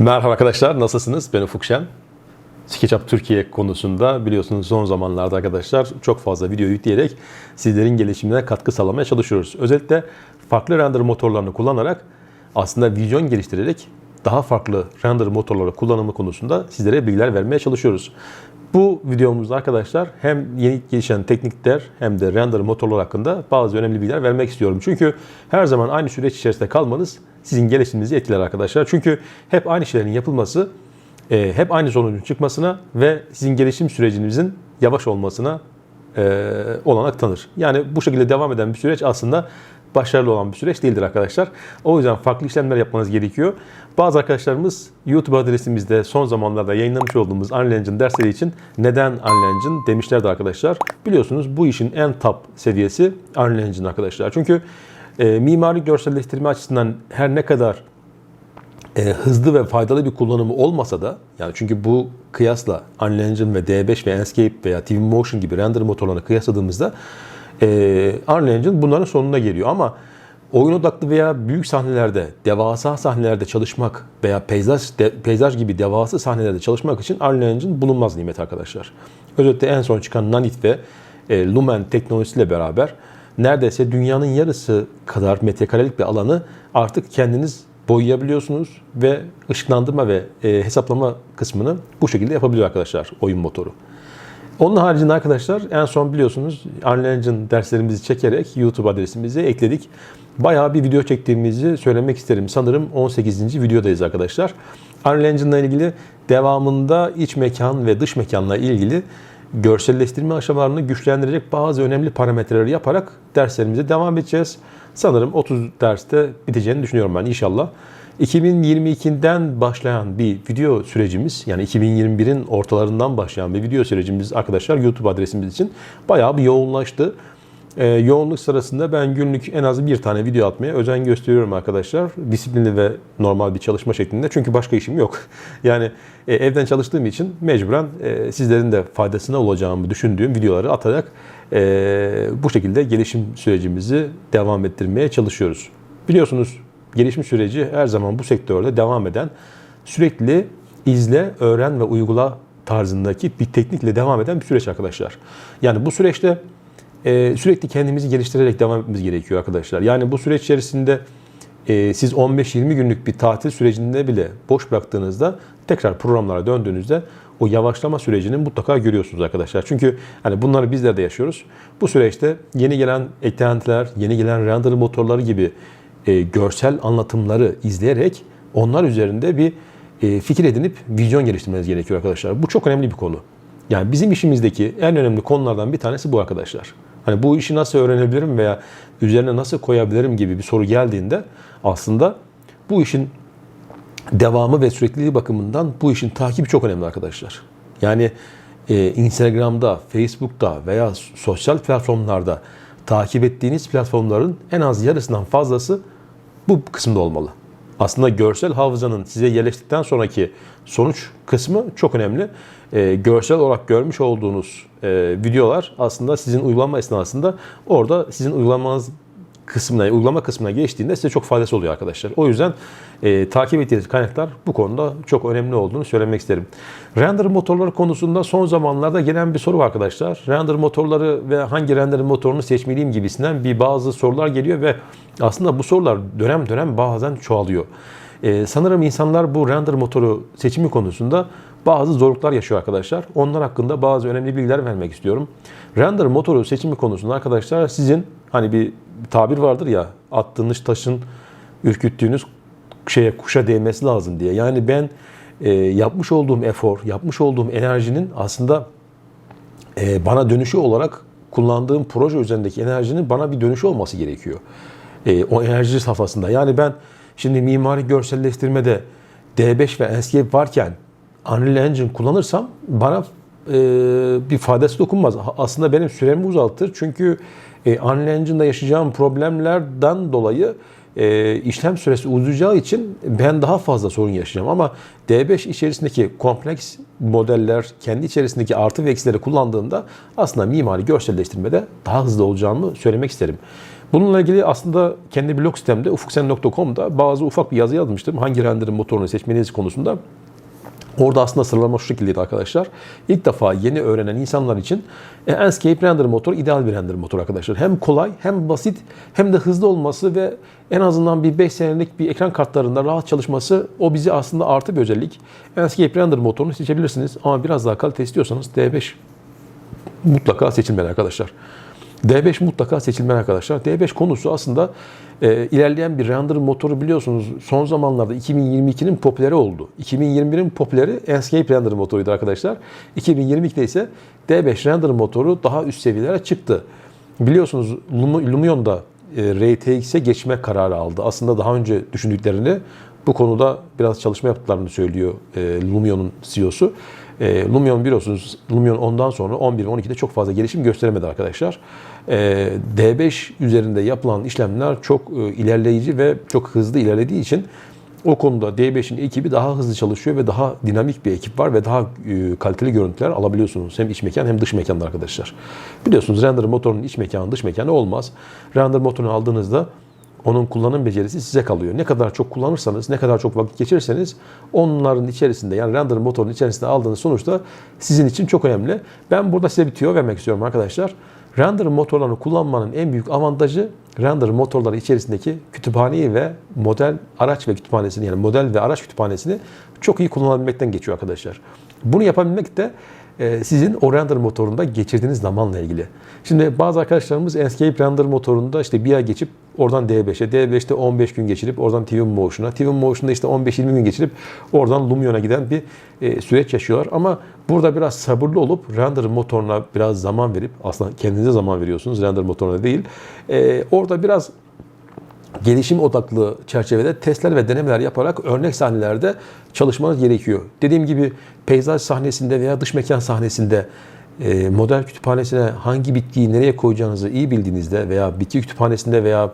Merhaba arkadaşlar, nasılsınız? Ben Ufuk Şen. SketchUp Türkiye konusunda biliyorsunuz son zamanlarda arkadaşlar çok fazla video yükleyerek sizlerin gelişimine katkı sağlamaya çalışıyoruz. Özellikle farklı render motorlarını kullanarak aslında vizyon geliştirerek daha farklı render motorları kullanımı konusunda sizlere bilgiler vermeye çalışıyoruz. Bu videomuzda arkadaşlar hem yeni gelişen teknikler hem de render motorlar hakkında bazı önemli bilgiler vermek istiyorum. Çünkü her zaman aynı süreç içerisinde kalmanız sizin gelişiminizi etkiler arkadaşlar. Çünkü hep aynı şeylerin yapılması e, hep aynı sonucun çıkmasına ve sizin gelişim sürecinizin yavaş olmasına e, olanak tanır. Yani bu şekilde devam eden bir süreç aslında başarılı olan bir süreç değildir arkadaşlar. O yüzden farklı işlemler yapmanız gerekiyor. Bazı arkadaşlarımız YouTube adresimizde son zamanlarda yayınlamış olduğumuz Unreal dersleri için neden Unreal demişlerdi arkadaşlar. Biliyorsunuz bu işin en top seviyesi Unreal arkadaşlar. Çünkü e, mimari görselleştirme açısından her ne kadar e, hızlı ve faydalı bir kullanımı olmasa da yani çünkü bu kıyasla Unreal Engine ve D5 ve Enscape veya Twinmotion gibi render motorlarını kıyasladığımızda e, Unreal Engine bunların sonuna geliyor ama oyun odaklı veya büyük sahnelerde, devasa sahnelerde çalışmak veya peyzaj de, peyzaj gibi devasa sahnelerde çalışmak için Unreal Engine bulunmaz nimet arkadaşlar. Özellikle en son çıkan Nanit ve e, Lumen teknolojisiyle beraber neredeyse dünyanın yarısı kadar metrekarelik bir alanı artık kendiniz boyayabiliyorsunuz ve ışıklandırma ve e, hesaplama kısmını bu şekilde yapabiliyor arkadaşlar oyun motoru. Onun haricinde arkadaşlar en son biliyorsunuz Unreal Engine derslerimizi çekerek YouTube adresimize ekledik. Bayağı bir video çektiğimizi söylemek isterim. Sanırım 18. videodayız arkadaşlar. Unreal Engine ile ilgili devamında iç mekan ve dış mekanla ilgili görselleştirme aşamalarını güçlendirecek bazı önemli parametreleri yaparak derslerimize devam edeceğiz. Sanırım 30 derste biteceğini düşünüyorum ben inşallah. 2022'den başlayan bir video sürecimiz yani 2021'in ortalarından başlayan bir video sürecimiz arkadaşlar YouTube adresimiz için bayağı bir yoğunlaştı. Ee, yoğunluk sırasında ben günlük en az bir tane video atmaya özen gösteriyorum arkadaşlar. Disiplinli ve normal bir çalışma şeklinde. Çünkü başka işim yok. Yani e, evden çalıştığım için mecburen e, sizlerin de faydasına olacağımı düşündüğüm videoları atarak e, bu şekilde gelişim sürecimizi devam ettirmeye çalışıyoruz. Biliyorsunuz gelişim süreci her zaman bu sektörde devam eden sürekli izle, öğren ve uygula tarzındaki bir teknikle devam eden bir süreç arkadaşlar. Yani bu süreçte e, sürekli kendimizi geliştirerek devam etmemiz gerekiyor arkadaşlar. Yani bu süreç içerisinde e, siz 15-20 günlük bir tatil sürecinde bile boş bıraktığınızda tekrar programlara döndüğünüzde o yavaşlama sürecini mutlaka görüyorsunuz arkadaşlar. Çünkü hani bunları bizler de yaşıyoruz. Bu süreçte yeni gelen eklentiler, yeni gelen render motorları gibi e, görsel anlatımları izleyerek onlar üzerinde bir e, fikir edinip vizyon geliştirmeniz gerekiyor arkadaşlar. Bu çok önemli bir konu. Yani bizim işimizdeki en önemli konulardan bir tanesi bu arkadaşlar. Hani bu işi nasıl öğrenebilirim veya üzerine nasıl koyabilirim gibi bir soru geldiğinde aslında bu işin devamı ve sürekliliği bakımından bu işin takibi çok önemli arkadaşlar. Yani e, Instagram'da, Facebook'ta veya sosyal platformlarda takip ettiğiniz platformların en az yarısından fazlası bu kısımda olmalı. Aslında görsel hafızanın size yerleştikten sonraki sonuç kısmı çok önemli. E, görsel olarak görmüş olduğunuz e, videolar aslında sizin uygulama esnasında orada sizin uygulamanız kısmına, uygulama kısmına geçtiğinde size çok faydası oluyor arkadaşlar. O yüzden e, takip ettiğiniz kaynaklar bu konuda çok önemli olduğunu söylemek isterim. Render motorları konusunda son zamanlarda gelen bir soru var arkadaşlar. Render motorları ve hangi render motorunu seçmeliyim gibisinden bir bazı sorular geliyor ve aslında bu sorular dönem dönem bazen çoğalıyor. E, sanırım insanlar bu render motoru seçimi konusunda bazı zorluklar yaşıyor arkadaşlar. Onlar hakkında bazı önemli bilgiler vermek istiyorum. Render motoru seçimi konusunda arkadaşlar sizin hani bir tabir vardır ya attığınız taşın ürküttüğünüz şeye kuşa değmesi lazım diye. Yani ben e, yapmış olduğum efor, yapmış olduğum enerjinin aslında e, bana dönüşü olarak kullandığım proje üzerindeki enerjinin bana bir dönüşü olması gerekiyor. E, o enerji safhasında. Yani ben şimdi mimari görselleştirmede D5 ve Enscape varken Unreal Engine kullanırsam bana e, bir faydası dokunmaz. Aslında benim süremi uzaltır. Çünkü e, Unreal Engine'da yaşayacağım problemlerden dolayı e, işlem süresi uzayacağı için ben daha fazla sorun yaşayacağım. Ama D5 içerisindeki kompleks modeller kendi içerisindeki artı ve eksileri kullandığımda aslında mimari görselleştirmede daha hızlı olacağımı söylemek isterim. Bununla ilgili aslında kendi blog sitemde ufuksen.com'da bazı ufak bir yazı yazmıştım. Hangi renderin motorunu seçmeniz konusunda. Orada aslında sıralama şu şekildeydi arkadaşlar. İlk defa yeni öğrenen insanlar için e, Enscape Render motor ideal bir render motor arkadaşlar. Hem kolay hem basit hem de hızlı olması ve en azından bir 5 senelik bir ekran kartlarında rahat çalışması o bizi aslında artı bir özellik. Enscape Render motorunu seçebilirsiniz ama biraz daha kalite istiyorsanız D5 mutlaka seçilmeli arkadaşlar. D5 mutlaka seçilmeli arkadaşlar. D5 konusu aslında e, ilerleyen bir render motoru biliyorsunuz son zamanlarda 2022'nin popüleri oldu. 2021'in popüleri Enscape render motoruydu arkadaşlar. 2022'de ise D5 render motoru daha üst seviyelere çıktı. Biliyorsunuz Lum- Lumion da e, RTX'e geçme kararı aldı. Aslında daha önce düşündüklerini bu konuda biraz çalışma yaptıklarını söylüyor e, Lumion'un CEO'su. E, Lumion biliyorsunuz Lumion ondan sonra 11 ve 12'de çok fazla gelişim gösteremedi arkadaşlar. E, D5 üzerinde yapılan işlemler çok e, ilerleyici ve çok hızlı ilerlediği için o konuda D5'in ekibi daha hızlı çalışıyor ve daha dinamik bir ekip var ve daha e, kaliteli görüntüler alabiliyorsunuz. Hem iç mekan hem dış mekanda arkadaşlar. Biliyorsunuz render motorunun iç mekanı dış mekanı olmaz. Render motorunu aldığınızda onun kullanım becerisi size kalıyor. Ne kadar çok kullanırsanız, ne kadar çok vakit geçirirseniz onların içerisinde yani render motorunun içerisinde aldığınız sonuçta sizin için çok önemli. Ben burada size bir tüyo vermek istiyorum arkadaşlar. Render motorlarını kullanmanın en büyük avantajı render motorları içerisindeki kütüphaneyi ve model araç ve kütüphanesini yani model ve araç kütüphanesini çok iyi kullanabilmekten geçiyor arkadaşlar. Bunu yapabilmek de e, sizin o render motorunda geçirdiğiniz zamanla ilgili. Şimdi bazı arkadaşlarımız Enscape render motorunda işte bir ay geçip oradan D5'e, D5'te 15 gün geçirip oradan TV Motion'a, TV Motion'da işte 15-20 gün geçirip oradan Lumion'a giden bir e, süreç yaşıyorlar. Ama burada biraz sabırlı olup render motoruna biraz zaman verip aslında kendinize zaman veriyorsunuz render motoruna değil. E, orada biraz gelişim odaklı çerçevede testler ve denemeler yaparak örnek sahnelerde çalışmanız gerekiyor. Dediğim gibi peyzaj sahnesinde veya dış mekan sahnesinde e, model kütüphanesine hangi bitkiyi nereye koyacağınızı iyi bildiğinizde veya bitki kütüphanesinde veya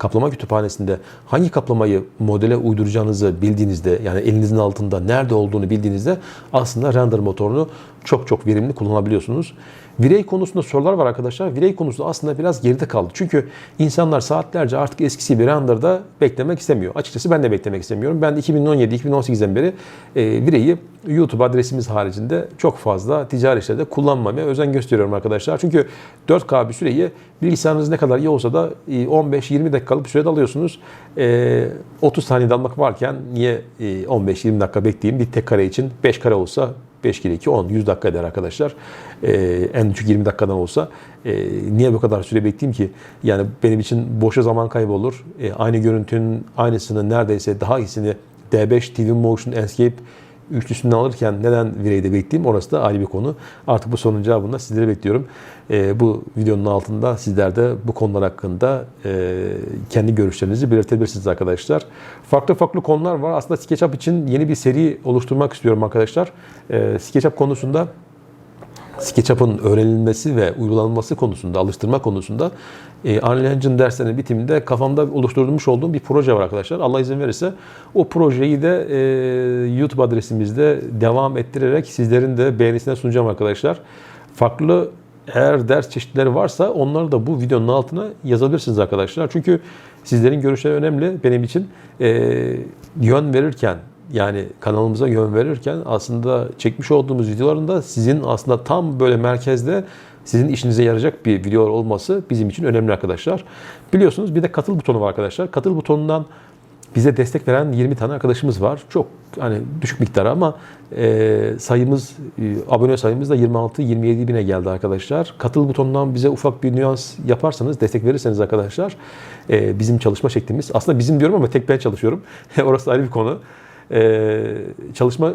kaplama kütüphanesinde hangi kaplamayı modele uyduracağınızı bildiğinizde yani elinizin altında nerede olduğunu bildiğinizde aslında render motorunu çok çok verimli kullanabiliyorsunuz. Virey konusunda sorular var arkadaşlar. Virey konusu aslında biraz geride kaldı. Çünkü insanlar saatlerce artık eskisi bir renderda beklemek istemiyor. Açıkçası ben de beklemek istemiyorum. Ben de 2017-2018'den beri e, Virey'i YouTube adresimiz haricinde çok fazla ticari işlerde kullanmamaya özen gösteriyorum arkadaşlar. Çünkü 4K bir süreyi bilgisayarınız ne kadar iyi olsa da 15-20 dakikalık bir sürede alıyorsunuz. E, 30 saniyede almak varken niye e, 15-20 dakika bekleyeyim bir tek kare için 5 kare olsa 5 kere 2 10 100 dakika eder arkadaşlar. Ee, en düşük 20 dakikadan olsa e, niye bu kadar süre bekleyeyim ki? Yani benim için boşa zaman kaybı olur. E, aynı görüntünün aynısını neredeyse daha iyisini D5 TV Motion Enscape üçlüsünden alırken neden Virey'de bekleyeyim orası da ayrı bir konu. Artık bu sorunun cevabını sizlere bekliyorum. E, bu videonun altında sizler de bu konular hakkında e, kendi görüşlerinizi belirtebilirsiniz arkadaşlar. Farklı farklı konular var. Aslında SketchUp için yeni bir seri oluşturmak istiyorum arkadaşlar. E, SketchUp konusunda SketchUp'ın öğrenilmesi ve uygulanması konusunda, alıştırma konusunda e, Unreal Engine derslerinin bitiminde kafamda oluşturmuş olduğum bir proje var arkadaşlar. Allah izin verirse o projeyi de e, YouTube adresimizde devam ettirerek sizlerin de beğenisine sunacağım arkadaşlar. Farklı eğer ders çeşitleri varsa onları da bu videonun altına yazabilirsiniz arkadaşlar. Çünkü sizlerin görüşleri önemli benim için. E, yön verirken yani kanalımıza yön verirken aslında çekmiş olduğumuz videoların da sizin aslında tam böyle merkezde sizin işinize yarayacak bir video olması bizim için önemli arkadaşlar. Biliyorsunuz bir de katıl butonu var arkadaşlar. Katıl butonundan bize destek veren 20 tane arkadaşımız var. Çok hani düşük miktar ama e, sayımız, e, abone sayımız da 26-27 bine geldi arkadaşlar. Katıl butonundan bize ufak bir nüans yaparsanız, destek verirseniz arkadaşlar e, bizim çalışma şeklimiz. Aslında bizim diyorum ama tek ben çalışıyorum. Orası ayrı bir konu. E, çalışma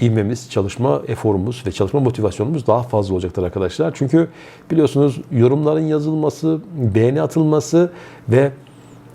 ivmemiz, çalışma eforumuz ve çalışma motivasyonumuz daha fazla olacaktır arkadaşlar. Çünkü biliyorsunuz yorumların yazılması, beğeni atılması ve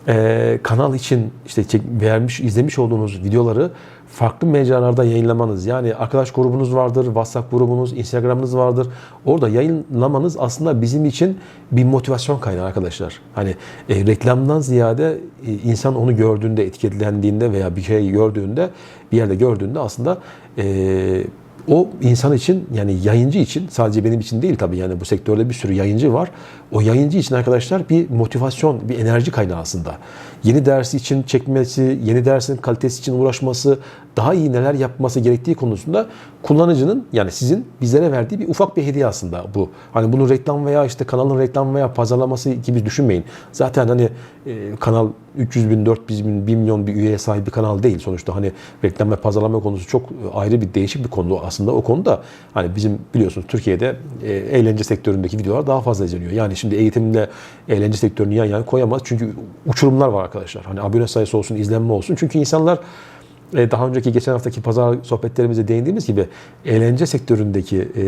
e, kanal için işte çek, vermiş, izlemiş olduğunuz videoları farklı mecralarda yayınlamanız. Yani arkadaş grubunuz vardır, WhatsApp grubunuz, Instagram'ınız vardır. Orada yayınlamanız aslında bizim için bir motivasyon kaynağı arkadaşlar. Hani e, reklamdan ziyade e, insan onu gördüğünde, etiketlendiğinde veya bir şey gördüğünde, bir yerde gördüğünde aslında e, o insan için yani yayıncı için sadece benim için değil tabii yani bu sektörde bir sürü yayıncı var. O yayıncı için arkadaşlar bir motivasyon, bir enerji kaynağı aslında. Yeni dersi için çekmesi, yeni dersin kalitesi için uğraşması, daha iyi neler yapması gerektiği konusunda kullanıcının yani sizin bizlere verdiği bir ufak bir hediye aslında bu. Hani bunu reklam veya işte kanalın reklam veya pazarlaması gibi düşünmeyin. Zaten hani e, kanal 300 bin, 400 bin, 1 milyon bir üyeye sahip bir kanal değil. Sonuçta hani reklam ve pazarlama konusu çok ayrı bir değişik bir konu aslında. O konuda hani bizim biliyorsunuz Türkiye'de e, eğlence sektöründeki videolar daha fazla izleniyor. Yani şimdi eğitimle eğlence sektörünü yan yana koyamaz. Çünkü uçurumlar var arkadaşlar. Hani abone sayısı olsun, izlenme olsun. Çünkü insanlar daha önceki geçen haftaki pazar sohbetlerimize değindiğimiz gibi eğlence sektöründeki e,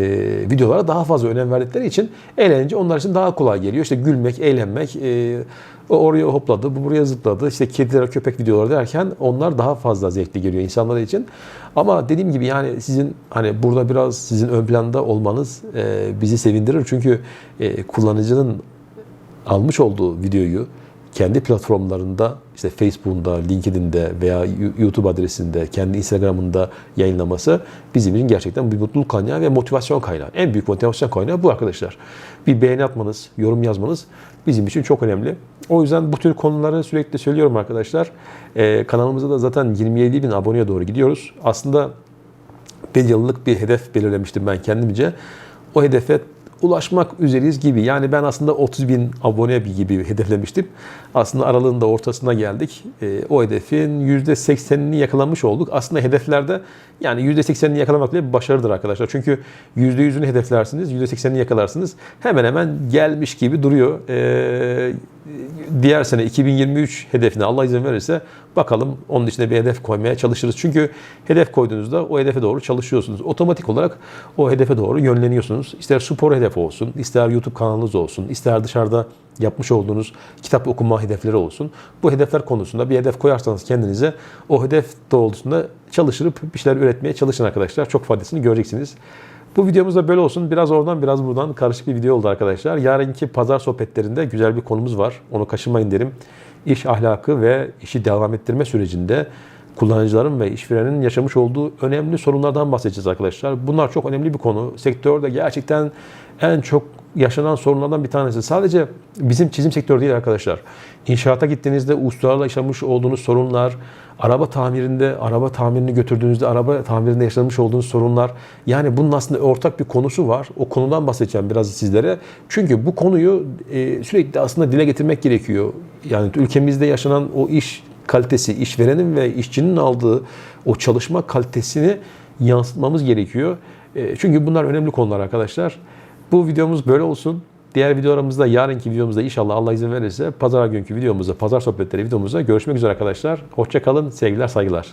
videolara daha fazla önem verdikleri için eğlence onlar için daha kolay geliyor. İşte gülmek, eğlenmek, e, oraya hopladı, bu buraya zıpladı, işte kediler, köpek videoları derken onlar daha fazla zevkli geliyor insanlar için. Ama dediğim gibi yani sizin hani burada biraz sizin ön planda olmanız e, bizi sevindirir. Çünkü e, kullanıcının almış olduğu videoyu kendi platformlarında işte Facebook'unda, LinkedIn'de veya YouTube adresinde, kendi Instagram'ında yayınlaması bizim için gerçekten bir mutluluk kaynağı ve motivasyon kaynağı. En büyük motivasyon kaynağı bu arkadaşlar. Bir beğeni atmanız, yorum yazmanız bizim için çok önemli. O yüzden bu tür konuları sürekli söylüyorum arkadaşlar. Ee, kanalımızda da zaten 27 bin aboneye doğru gidiyoruz. Aslında bir yıllık bir hedef belirlemiştim ben kendimce. O hedefe ulaşmak üzereyiz gibi. Yani ben aslında 30 bin aboneye bir gibi hedeflemiştim. Aslında aralığın da ortasına geldik. E, o hedefin %80'ini yakalamış olduk. Aslında hedeflerde yani %80'ini yakalamak bile bir başarıdır arkadaşlar. Çünkü %100'ünü hedeflersiniz, %80'ini yakalarsınız. Hemen hemen gelmiş gibi duruyor. E, diğer sene 2023 hedefine Allah izin verirse bakalım onun içine bir hedef koymaya çalışırız. Çünkü hedef koyduğunuzda o hedefe doğru çalışıyorsunuz. Otomatik olarak o hedefe doğru yönleniyorsunuz. İster spor hedefi olsun, ister YouTube kanalınız olsun, ister dışarıda yapmış olduğunuz kitap okuma hedefleri olsun. Bu hedefler konusunda bir hedef koyarsanız kendinize o hedef doğrultusunda çalışırıp bir şeyler üretmeye çalışın arkadaşlar. Çok faydasını göreceksiniz. Bu videomuz da böyle olsun. Biraz oradan biraz buradan karışık bir video oldu arkadaşlar. Yarınki pazar sohbetlerinde güzel bir konumuz var. Onu kaçırmayın derim. İş ahlakı ve işi devam ettirme sürecinde kullanıcıların ve işverenin yaşamış olduğu önemli sorunlardan bahsedeceğiz arkadaşlar. Bunlar çok önemli bir konu. Sektörde gerçekten en çok yaşanan sorunlardan bir tanesi. Sadece bizim çizim sektörü değil arkadaşlar. İnşaata gittiğinizde ustalarla yaşamış olduğunuz sorunlar, araba tamirinde, araba tamirini götürdüğünüzde araba tamirinde yaşamış olduğunuz sorunlar. Yani bunun aslında ortak bir konusu var. O konudan bahsedeceğim biraz sizlere. Çünkü bu konuyu e, sürekli aslında dile getirmek gerekiyor. Yani ülkemizde yaşanan o iş kalitesi, işverenin ve işçinin aldığı o çalışma kalitesini yansıtmamız gerekiyor. E, çünkü bunlar önemli konular arkadaşlar. Bu videomuz böyle olsun. Diğer videolarımızda, yarınki videomuzda inşallah Allah izin verirse pazar günkü videomuzda, pazar sohbetleri videomuzda görüşmek üzere arkadaşlar. Hoşça kalın, sevgiler, saygılar.